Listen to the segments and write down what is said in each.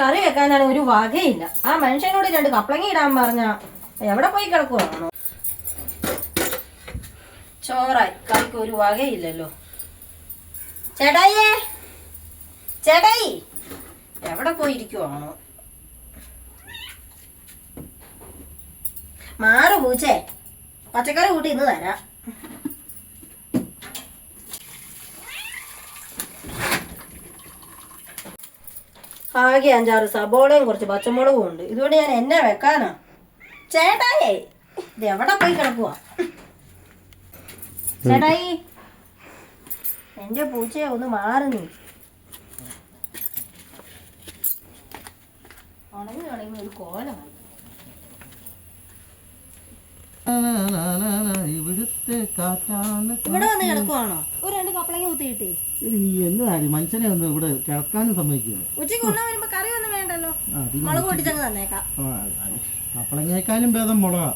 കറി വെക്കാനാണ് ഒരു വകയില്ല. ആ മനുഷ്യനോട് രണ്ട് കപ്പളങ്ങി ഇടാൻ പറഞ്ഞ എവിടെ പോയി കിടക്കുവാണോ ചോറായി. കറിക്ക് ഒരു വകയില്ലല്ലോ. ചേട്ടായിയേ? ചേട്ടായി എവിടെ പോയിരിക്കുവാണോ മാറു പൂച്ചേ പച്ചക്കറി കൂട്ടി ഇന്ന് തരാം. ആകെ അഞ്ചാറ് സബോളയും കുറച്ച് പച്ചമുളകും ഉണ്ട്. ഇതുകൊണ്ട് ഞാൻ എന്നെ വെക്കാനാ. ചേട്ടായി ഇത് എവിടെ പോയി കിടക്കുക ചേട്ടായി എന്റെ പൂച്ചയെ ഒന്ന് മാറുന്നു നീ ഉണങ്ങി ഉണങ്ങി ഒരു കോലമായി. ഇവിടുത്തെ കാറ്റാണ് ഇവിടെ വന്ന് കിടക്കുവാണോ? കപ്പളങ്ങി കുത്തിയിട്ടേ എന്നതാണ് മനുഷ്യനെ ഒന്ന് ഇവിടെ കിടക്കാനും സമ്മതിക്കുന്നു ഉച്ചയ്ക്ക് ഉള്ള വരുമ്പോ കറി ഒന്നും വേണ്ടല്ലോ. മുളക് പൊട്ടിച്ചങ്ങ് തന്നേക്കാം. കപ്പളങ്ങേക്കാളും ഭേദം മുളക.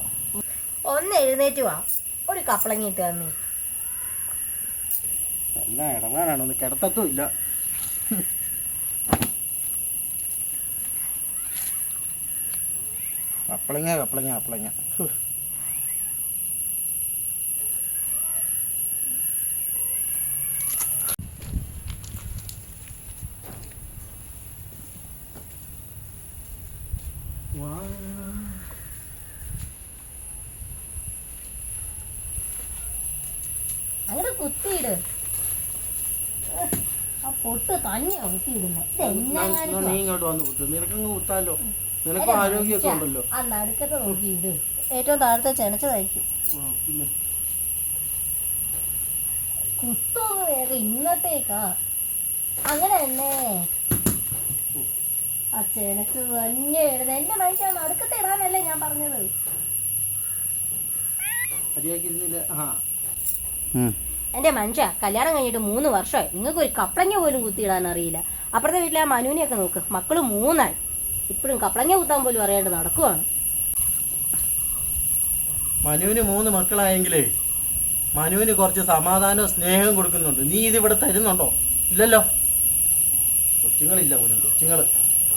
ഒന്ന് എഴുന്നേറ്റ് വാ. ഒരു കപ്പളങ്ങി ഇട്ട് തന്നേ. എന്നാ ഇടങ്ങാനാണ് ഒന്ന് കിടത്തത്തും ഇല്ല. കപ്പളങ്ങ കപ്പളങ്ങ കപ്പളങ്ങ. അങ്ങോട്ട് കുത്തിയിട്. ഉഹ്, ആ പൊട്ട് തന്നെയാ കുത്തിയിടുന്നത് എന്നാ നീ ഇങ്ങോട്ട് വന്ന് കുത്തു. നിനക്കങ്ങ് കുത്താലോ? നിനക്ക് ആരോഗ്യമൊക്കെ ഉണ്ടല്ലോ. ആ നടുക്കത്തെ നോക്കിയിട് ഏറ്റവും താഴത്തെ ചെനച്ചതായിരിക്കും. കുത്തോ വേറെ ഇന്നത്തേക്കാ. അങ്ങനെ തന്നെ. ചെനച്ച് തന്നെ എഴുതുന്നത് എന്റെ മനുഷ്യ നടുക്കത്തെ ഇടാനല്ലേ ഞാൻ പറഞ്ഞത്. എന്റെ മനുഷ്യ കല്യാണം കഴിഞ്ഞിട്ട് മൂന്ന് വർഷമായി. നിങ്ങൾക്ക് ഒരു കപ്പളങ്ങ പോലും കുത്തിയിടാൻ അറിയില്ല. അപ്പുറത്തെ വീട്ടിലെ ആ മനുവിനെയൊക്കെ നോക്ക്. മക്കൾ മൂന്നായി. ഇപ്പോഴും കപ്പളങ്ങ കുത്താൻ പോലും അറിയാണ്ട് നടക്കുവാണ്. മനുവിന് മൂന്ന് മക്കളായെങ്കിലേ മനുവിന് കുറച്ച് സമാധാനവും സ്നേഹവും കൊടുക്കുന്നുണ്ട്. നീ ഇതിവിടെ തരുന്നുണ്ടോ? ഇല്ലല്ലോ. കൊച്ചുങ്ങളില്ല പോലും. കൊച്ചുങ്ങൾ.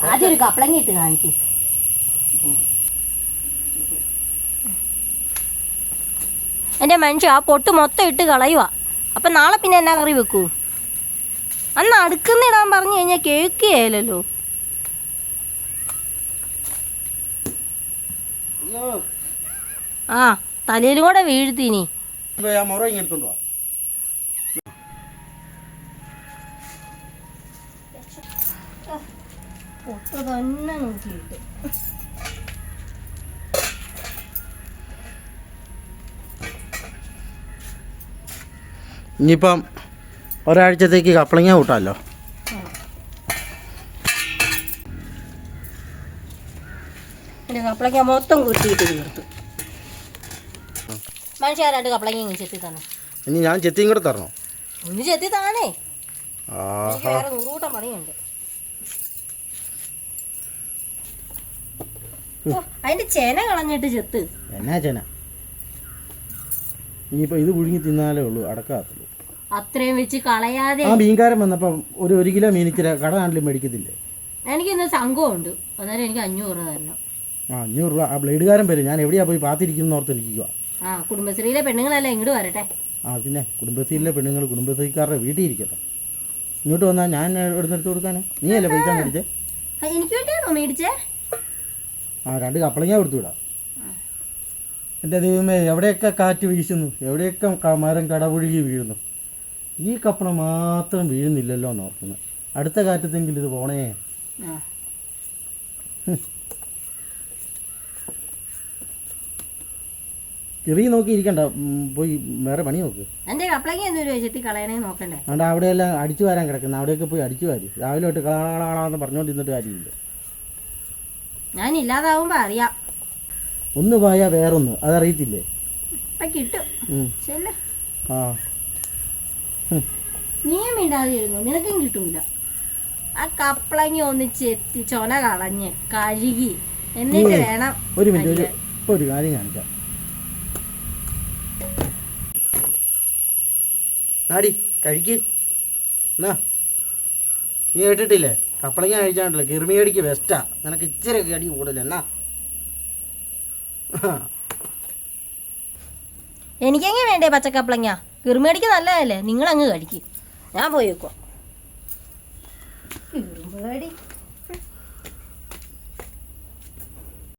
ആദ്യം ഒരു കപ്പളങ്ങ ഇട്ട് കാണിക്കും. എന്റെ മനുഷ്യ ആ പൊട്ട് മൊത്തം ഇട്ട് കളയുക അപ്പൊ നാളെ പിന്നെ എന്നാ കറി വെക്കൂ? അന്ന് അടുക്കുന്നിടാൻ പറഞ്ഞു കഴിഞ്ഞാൽ കേൾക്കുകയല്ലോ ആ തലയിലും കൂടെ വീഴ്ത്തിനി മുറ ഇങ്ങ് എടുത്തോണ്ട് പൊട്ട് തന്നെ നോക്കിയിട്ട്. ഇനിയിപ്പം ഒരാഴ്ചത്തേക്ക് കപ്പളങ്ങ കൂട്ടാമല്ലോ കപ്പളങ്ങ മൊത്തം കുത്തിയിട്ട് തീർത്തു മനുഷ്യ രണ്ട് കപ്പളങ്ങ ഇങ്ങ് ചെത്തി തന്നു. ഇനി ഞാൻ ചെത്തിയും കൂടെ തരണോ? ഒന്ന് ചെത്തി ആഹാ. വേറെ നൂറുകൂട്ടം പണിയുണ്ട്. അതിന്റെ ചെന കളഞ്ഞിട്ട് ചെത്ത്. എന്നാ ചേന? ഇനിയിപ്പോ ഇത് പുഴുങ്ങി തിന്നാലേ ഉള്ളൂ അടക്കാത്തുള്ളൂ. അത്രയും വെച്ച് കളയാതെ. ആ മീൻകാരൻ വന്നപ്പോ ഒരു ഒരു കിലോ മീൻ ഇച്ചിരി കട നാട്ടിൽ മേടിക്കത്തില്ലേ? എനിക്ക് ഇന്ന് സംഘമുണ്ട് അന്നേരം എനിക്ക് അഞ്ഞൂറ് തരണം. ആ അഞ്ഞൂറ് രൂപ. ആ ബ്ലേഡുകാരൻ വരും. ഞാൻ എവിടെയാ പോയി പാത്തിരിക്കുന്ന ഓർത്ത് എനിക്കുക ആ കുടുംബശ്രീയിലെ പെണ്ണുങ്ങളെല്ലാം ഇങ്ങോട്ട് വരട്ടെ. ആ പിന്നെ കുടുംബശ്രീയിലെ പെണ്ണുങ്ങൾ കുടുംബശ്രീക്കാരുടെ വീട്ടിൽ ഇരിക്കട്ടെ. ഇങ്ങോട്ട് വന്നാൽ ഞാൻ എടുത്തെടുത്ത് കൊടുക്കാനേ? നീയല്ലേ പൈസ മേടിച്ചേ? എനിക്ക് വേണ്ടിയാണോ മേടിച്ചേ? ആ രണ്ട് കപ്പളങ്ങ കൊടുത്തു വിടാം. എന്റെ ദൈവമേ എവിടെയൊക്കെ കാറ്റ് വീശുന്നു എവിടെയൊക്കെ മരം കടപുഴുകി വീഴുന്നു ഈ കപ്പള മാത്രം വീഴുന്നില്ലല്ലോ എന്ന് ഓർക്കുന്നു. അടുത്ത കാറ്റത്തെങ്കിലും ഇത് പോണേ. ചെറിയ നോക്കി ഇരിക്കണ്ട. പോയി വേറെ പണി നോക്ക്. എന്റെ കപ്പളങ്ങ എന്തൊരു ചെത്തി കളയണേ നോക്കണ്ടേ? അതുകൊണ്ട് അവിടെയെല്ലാം അടിച്ചു വരാൻ കിടക്കുന്നു. അവിടെയൊക്കെ പോയി അടിച്ചു വാരി. രാവിലെ തൊട്ട് കളാളാളാന്ന് പറഞ്ഞുകൊണ്ടിരുന്നിട്ട് കാര്യമില്ല. ഞാൻ ഇല്ലാതാവുമ്പോ അറിയാം. ഒന്ന് പോയാ വേറൊന്ന് അതറിയത്തില്ലേ? കിട്ടും. ചെല്ലേ ആ. നീയും മിണ്ടാതിരുന്നു? നിനക്കും കിട്ടൂല. ആ കപ്പളങ്ങി ഒന്ന് ചെത്തി ചൊന കളഞ്ഞ് കഴുകി. എന്നിട്ട് വേണം ഒരു മിനിറ്റ് ഒരു ഒരു കാര്യം കാണിക്കാം. നാടി കഴിക്ക് എന്നാ നീ കേട്ടിട്ടില്ലേ? കപ്പളങ്ങ കഴിച്ചാണ്ടല്ലോ. കിർമിയടിക്ക് ബെസ്റ്റാ നിനക്ക് ഇച്ചിരി അടി കൂടുതൽ. എന്നാ? എനിക്കെങ്ങനെ വേണ്ടേ പച്ചക്കപ്പളങ്ങ? കിർമിയടിക്ക് നല്ലതല്ലേ? നിങ്ങൾ നിങ്ങളങ്ങ് കഴിക്കും. ഞാൻ പോയി കിറുമ്പടി കിറുമ്പേടി